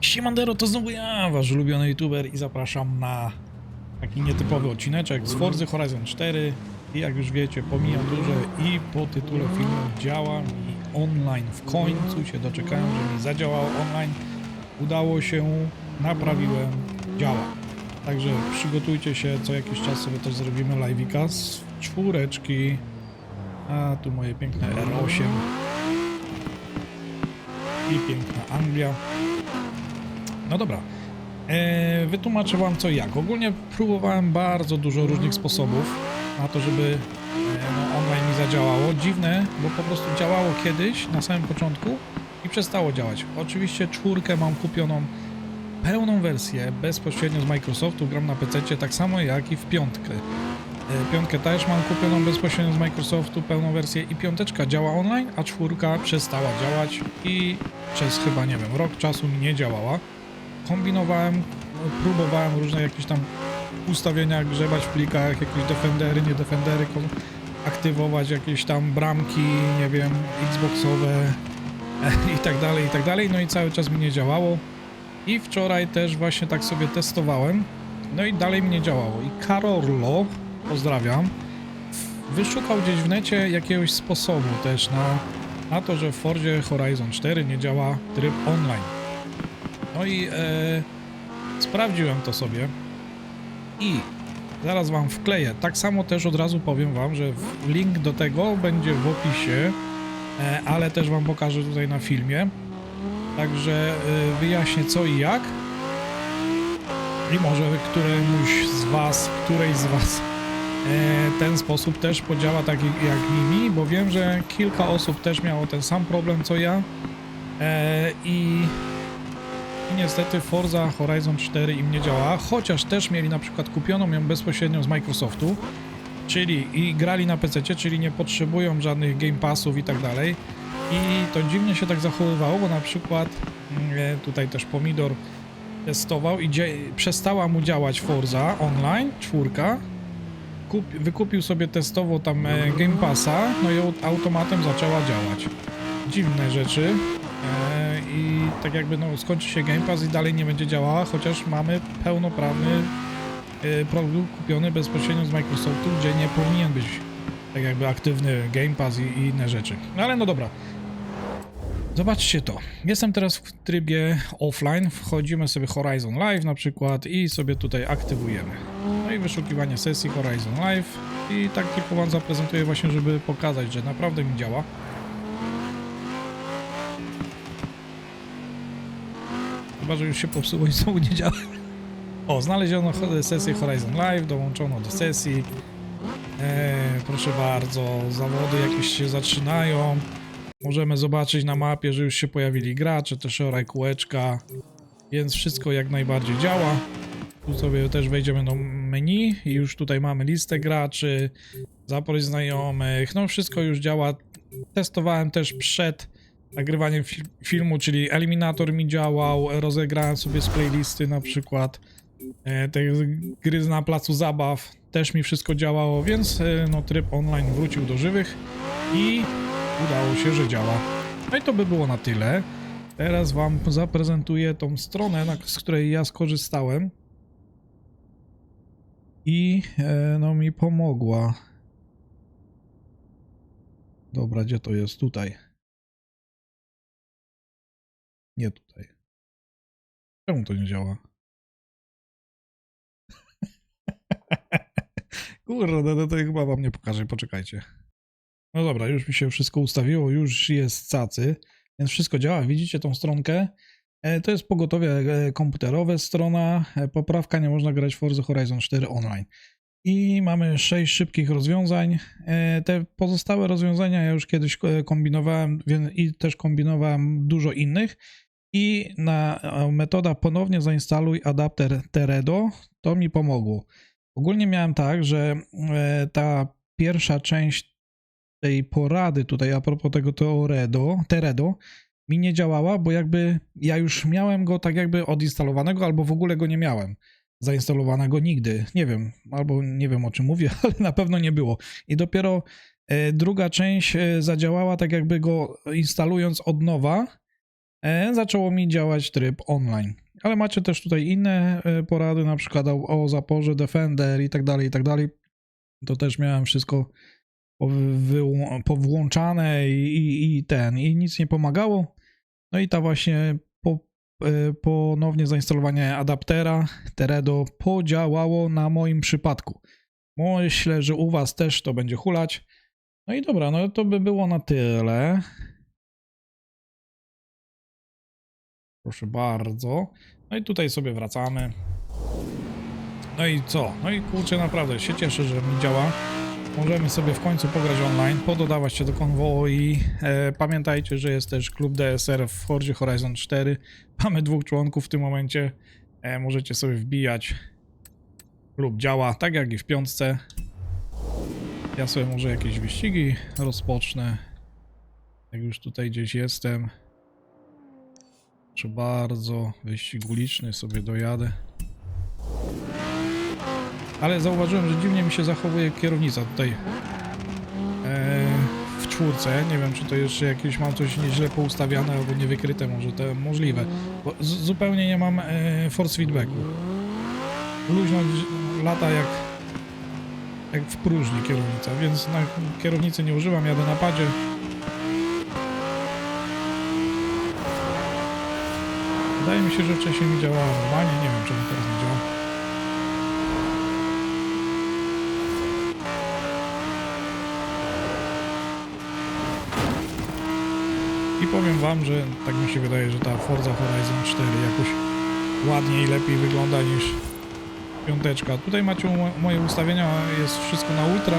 Siemandero, to znowu ja, wasz ulubiony youtuber i zapraszam na taki nietypowy odcineczek z Forza Horizon 4 i jak już wiecie, pomijam duże i po tytule filmu działa mi online. W końcu się doczekałem, że mi zadziałało online. Udało się, naprawiłem, działa. Także przygotujcie się, co jakiś czas sobie też zrobimy live'ika z czwóreczki. A tu moje piękne R8 i piękna Anglia. No dobra. E, wytłumaczę wam co i jak. Ogólnie próbowałem bardzo dużo różnych sposobów na to, żeby e, no, online mi zadziałało. Dziwne, bo po prostu działało kiedyś na samym początku i przestało działać. Oczywiście czwórkę mam kupioną pełną wersję bezpośrednio z Microsoftu, gram na PC, tak samo jak i w piątkę. E, Piątkę też mam kupioną bezpośrednio z Microsoftu, pełną wersję i piąteczka działa online, a czwórka przestała działać i przez chyba, nie wiem, rok czasu nie działała. Kombinowałem, próbowałem różne jakieś tam ustawienia, grzebać w plikach, jakieś defendery, nie defendery, aktywować jakieś tam bramki, nie wiem, xboxowe i tak dalej, i tak dalej, no i cały czas mi nie działało. I wczoraj też właśnie tak sobie testowałem, no i dalej mi nie działało. I Karollo, pozdrawiam, wyszukał gdzieś w necie jakiegoś sposobu też na, na to, że w Fordzie Horizon 4 nie działa tryb online. No i e, sprawdziłem to sobie i zaraz wam wkleję. Tak samo też od razu powiem wam, że link do tego będzie w opisie, e, ale też wam pokażę tutaj na filmie. Także e, wyjaśnię co i jak. I może któremuś z was, którejś z was e, ten sposób też podziała tak jak mi, bo wiem, że kilka osób też miało ten sam problem co ja. E, i niestety Forza Horizon 4 im nie działa, chociaż też mieli na przykład kupioną ją bezpośrednio z Microsoftu, czyli i grali na PC, czyli nie potrzebują żadnych Game Passów i tak dalej. I to dziwnie się tak zachowywało, bo na przykład mm, e, tutaj też Pomidor testował i przestała mu działać Forza online, czwórka. Kup- wykupił sobie testowo tam e, Game Passa, no i au- automatem zaczęła działać. Dziwne rzeczy. Tak jakby no, skończy się Game Pass i dalej nie będzie działała, chociaż mamy pełnoprawny e, produkt kupiony bezpośrednio z Microsoftu, gdzie nie powinien być tak jakby aktywny Game Pass i, i inne rzeczy. No ale no dobra. Zobaczcie to. Jestem teraz w trybie offline. Wchodzimy sobie Horizon Live na przykład i sobie tutaj aktywujemy. No i wyszukiwanie sesji Horizon Live. I tak tylko Wam zaprezentuję właśnie, żeby pokazać, że naprawdę mi działa. Chyba, że już się popsuło i znowu nie działa. O, znaleziono sesję Horizon Live, dołączono do sesji. Eee, proszę bardzo, zawody jakieś się zaczynają. Możemy zobaczyć na mapie, że już się pojawili gracze, te szare kółeczka, więc wszystko jak najbardziej działa. Tu sobie też wejdziemy do menu i już tutaj mamy listę graczy, zapowiedź znajomych, no wszystko już działa. Testowałem też przed nagrywaniem fil- filmu, czyli eliminator mi działał, rozegrałem sobie z playlisty na przykład e, te gry na placu zabaw, też mi wszystko działało, więc e, no tryb online wrócił do żywych i udało się, że działa. No i to by było na tyle. Teraz wam zaprezentuję tą stronę, na, z której ja skorzystałem i e, no mi pomogła. Dobra, gdzie to jest? Tutaj. Nie tutaj. Czemu to nie działa? Kurde, no to chyba wam nie pokażę, poczekajcie. No dobra, już mi się wszystko ustawiło, już jest cacy, więc wszystko działa. Widzicie tą stronkę? E, To jest pogotowie komputerowe strona. E, Poprawka, nie można grać Forza Horizon 4 online. I mamy 6 szybkich rozwiązań. E, Te pozostałe rozwiązania ja już kiedyś kombinowałem i też kombinowałem dużo innych. I na e, metoda ponownie zainstaluj adapter Teredo to mi pomogło. Ogólnie miałem tak, że e, ta pierwsza część tej porady tutaj a propos tego Teoredo, Teredo mi nie działała, bo jakby ja już miałem go tak jakby odinstalowanego albo w ogóle go nie miałem zainstalowanego nigdy. Nie wiem, albo nie wiem o czym mówię, ale na pewno nie było. I dopiero e, druga część zadziałała tak jakby go instalując od nowa zaczęło mi działać tryb online. Ale macie też tutaj inne e, porady, na przykład o, zaporze Defender i tak dalej, i tak dalej. To też miałem wszystko powłączane i, i, i ten, i nic nie pomagało. No i ta właśnie po, e, ponownie zainstalowanie adaptera Teredo podziałało na moim przypadku. Myślę, że u was też to będzie hulać. No i dobra, no to by było na tyle. Proszę bardzo. No i tutaj sobie wracamy. No i co? No i kurczę, naprawdę się cieszę, że mi działa. Możemy sobie w końcu pograć online, pododawać się do konwoi. E, pamiętajcie, że jest też klub DSR w Forzie Horizon 4. Mamy dwóch członków w tym momencie. E, możecie sobie wbijać. Klub działa, tak jak i w piątce. Ja sobie może jakieś wyścigi rozpocznę. Jak już tutaj gdzieś jestem. Proszę bardzo, wyścig uliczny sobie dojadę. Ale zauważyłem, że dziwnie mi się zachowuje kierownica tutaj e, w czwórce. Nie wiem, czy to jeszcze jakieś mam coś nieźle poustawiane albo niewykryte, może to możliwe. Bo zupełnie nie mam e, force feedbacku. Luźno lata jak, jak w próżni kierownica, więc na kierownicy nie używam, jadę na padzie. Wydaje mi się, że wcześniej mi działała normalnie, nie wiem czemu teraz nie działa. I powiem wam, że tak mi się wydaje, że ta Forza Horizon 4 jakoś ładniej, lepiej wygląda niż piąteczka. Tutaj macie mo- moje ustawienia, jest wszystko na ultra,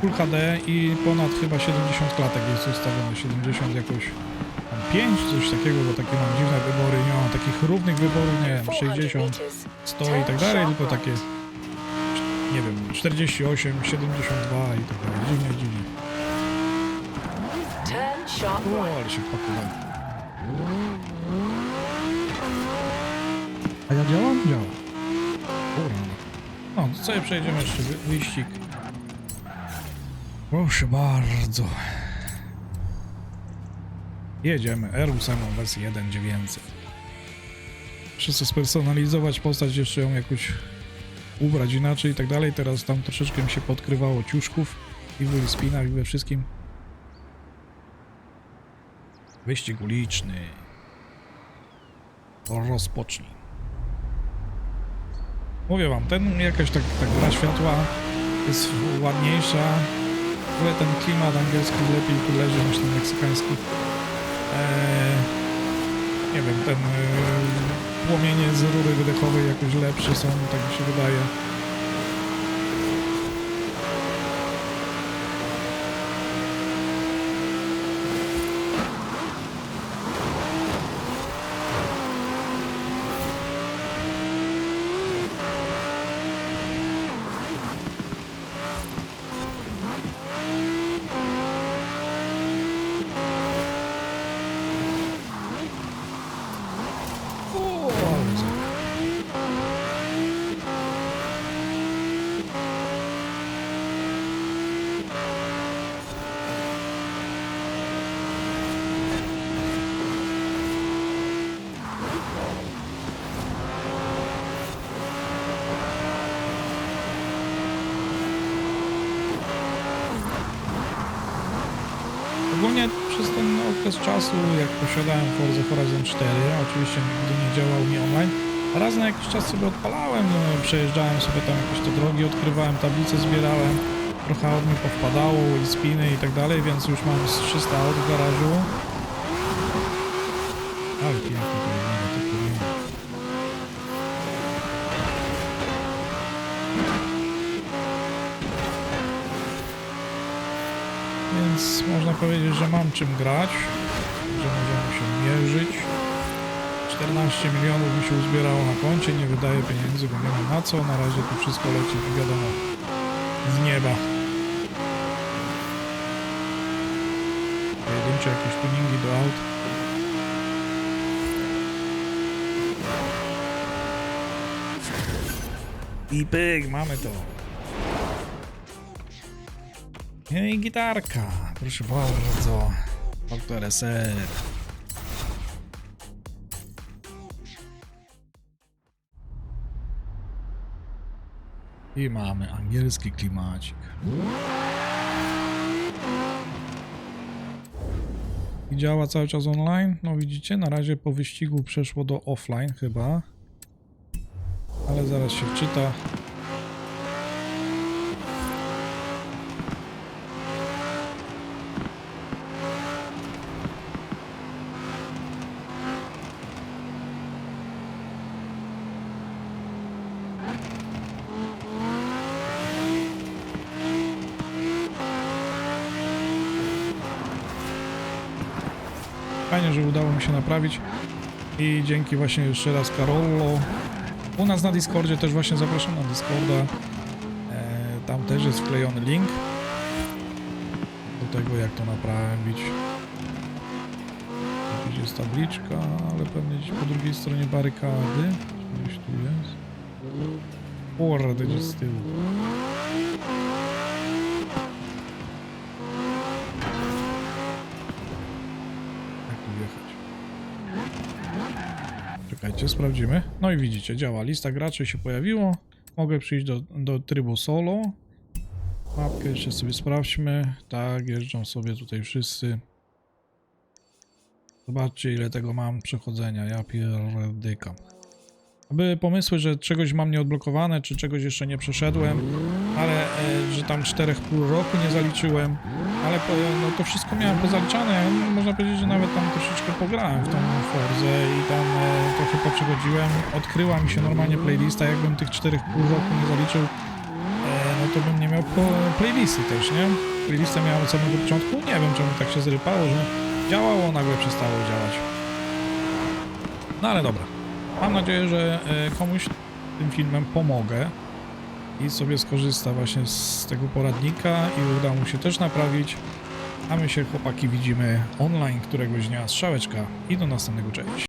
Full HD i ponad chyba 70 klatek jest ustawione, 70 jakoś 5, coś takiego, bo takie mam dziwne wybory, nie mam takich równych wyborów, nie wiem, 60, 100 i tak dalej, tylko takie, nie wiem, 48, 72 i tak dalej, dziwnie, dziwnie. O, ale się pakowałem. A ja działam? Działam. Kurwa. No, to sobie przejdziemy jeszcze wy- wyścig. Proszę bardzo. Jedziemy. R8 wersję 1.900. Muszę sobie spersonalizować postać, jeszcze ją jakoś ubrać inaczej i tak dalej. Teraz tam troszeczkę mi się podkrywało ciuszków i w spinach i we wszystkim. Wyścig uliczny. Rozpocznij. Mówię wam, ten jakaś tak, tak gra światła jest ładniejsza. W ogóle ten klimat angielski lepiej tu leży niż ten meksykański. Eee, nie wiem, ten eee, płomienie z rury wydechowej jakoś lepsze są, tak mi się wydaje. O, ale za- Ogólnie przez ten okres czasu, jak posiadałem Forza Horizon 4, oczywiście nigdy nie działał mi online, raz na jakiś czas sobie odpalałem, no, przejeżdżałem sobie tam jakieś te drogi, odkrywałem tablice, zbierałem, trochę od mnie powpadało i spiny i tak dalej, więc już mam z 300 aut w garażu. Ale pięknie można powiedzieć, że mam czym grać, że możemy się mierzyć. 14 milionów mi się uzbierało na koncie, nie wydaję pieniędzy, bo nie mam na co. Na razie tu wszystko leci, wiadomo, z nieba. Pojedyncze jakieś tuningi do aut. I pyk, mamy to. No i gitarka, Proszę bardzo. Doktor SR. I mamy angielski klimacik. I działa cały czas online. No widzicie, na razie po wyścigu przeszło do offline chyba. Ale zaraz się wczyta. Fajnie, że udało mi się naprawić. I dzięki właśnie jeszcze raz Karollo. U nas na Discordzie też właśnie zapraszam na Discorda. E, tam też jest wklejony link do tego, jak to naprawić. Gdzieś jest tabliczka, ale pewnie gdzieś po drugiej stronie barykady. Gdzieś tu jest. Kurde, gdzieś z tyłu. Czekajcie, sprawdzimy. No i widzicie, działa. Lista graczy się pojawiło. Mogę przyjść do, do trybu solo. Mapkę jeszcze sobie sprawdźmy. Tak, jeżdżą sobie tutaj wszyscy. Zobaczcie ile tego mam przechodzenia. Ja pierdykam. Były pomysły, że czegoś mam nieodblokowane, czy czegoś jeszcze nie przeszedłem, ale e, że tam 4,5 roku nie zaliczyłem, ale po, no, to wszystko miałem pozaliczane. Można powiedzieć, że nawet tam troszeczkę pograłem w tą Forzę i tam e, trochę poprzechodziłem. Odkryła mi się normalnie playlista, jakbym tych 4,5 roku nie zaliczył, e, no to bym nie miał po, playlisty też, nie? Playlistę miałem od samego początku, nie wiem czemu tak się zrypało, że działało, nagle przestało działać. No ale dobra. Mam nadzieję, że e, komuś tym filmem pomogę i sobie skorzysta właśnie z tego poradnika i uda mu się też naprawić. A my się chłopaki widzimy online któregoś dnia. Strzałeczka i do następnego, cześć.